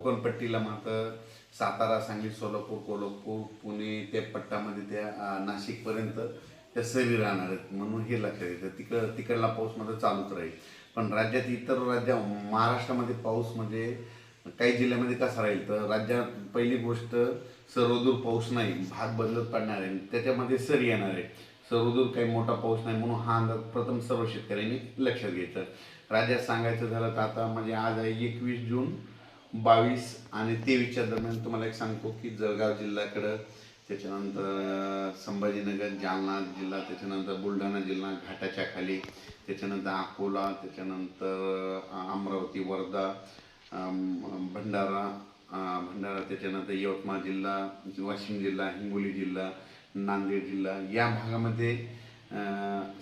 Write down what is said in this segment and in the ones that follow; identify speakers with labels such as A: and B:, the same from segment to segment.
A: कोकणपट्टीला मात्र सातारा सांगली सोलापूर कोल्हापूर पुणे त्या पट्टामध्ये त्या नाशिकपर्यंत त्या सरी राहणार आहेत म्हणून हे लक्षात येतं. तिकड तिकडला पाऊस मात्र चालूच राहील. पण राज्यात इतर राज्या महाराष्ट्रामध्ये पाऊस म्हणजे काही जिल्ह्यामध्ये कसा राहील? तर राज्यात पहिली गोष्ट सर्वदूर पाऊस नाही भाग बदलत पडणार आहे. त्याच्यामध्ये सरी येणार आहे. सर्वदूर काही मोठा पाऊस नाही म्हणून हा अंदाज प्रथम सर्व शेतकऱ्यांनी लक्षात घ्यायचं. राज्यात सांगायचं झालं तर आता म्हणजे आज आहे एकवीस जून. बावीस आणि तेवीसच्या दरम्यान तुम्हाला एक सांगतो की जळगाव जिल्ह्याकडं त्याच्यानंतर संभाजीनगर जालना जिल्हा त्याच्यानंतर बुलढाणा जिल्हा घाटाच्या खाली त्याच्यानंतर अकोला त्याच्यानंतर अमरावती वर्धा भंडारा भंडारा त्याच्यानंतर यवतमाळ जिल्हा वाशिम जिल्हा हिंगोली जिल्हा नांदेड जिल्हा या भागामध्ये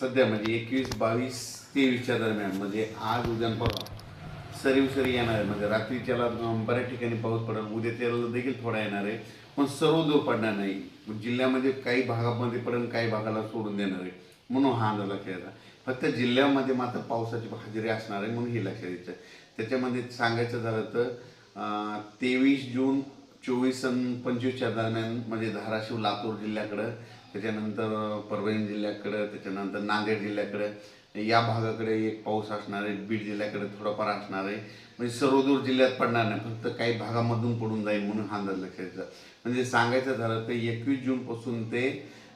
A: सध्या म्हणजे एकवीस बावीस तेवीसच्या दरम्यान म्हणजे आज उद्या परवा. सरी उसरी येणार आहे. म्हणजे रात्रीच्याला अं, बऱ्याच ठिकाणी पाऊस पडेल उद्या त्याला देखील थोडा येणार आहे. पण सर्व जोर पडणार नाही जिल्ह्यामध्ये काही भागामध्ये पडेल काही भागाला सोडून देणार आहे. म्हणून हा अंदाज लक्षात फक्त जिल्ह्यामध्ये मात्र पावसाची हजेरी असणार आहे म्हणून हे लक्षात द्यायचं त्याच्यामध्ये सांगायचं झालं तर तेवीस जून चोवीस पंचवीसच्या दरम्यान म्हणजे धाराशिव लातूर जिल्ह्याकडं त्याच्यानंतर परभणी जिल्ह्याकडं त्याच्यानंतर नांदेड जिल्ह्याकडं या भागाकडे एक पाऊस असणार आहे बीड जिल्ह्याकडे थोडाफार असणार आहे. म्हणजे सर्वदूर जिल्ह्यात पडणार नाही फक्त काही भागामधून पडून जाईल म्हणून हा अंदाज लक्षात म्हणजे सांगायचं झालं तर एकवीस जूनपासून ते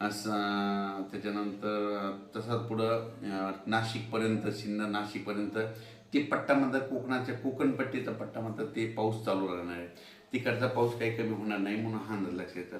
A: असं त्याच्यानंतर तसंच पुढं नाशिकपर्यंत सिन्नर नाशिकपर्यंत ते पट्टामध्ये कोकणाच्या कोकणपट्टीचा पट्टा म्हणतात ते पाऊस चालू राहणार आहे. तिकडचा पाऊस काही कमी होणार नाही म्हणून हा अंदाज लक्षात येतं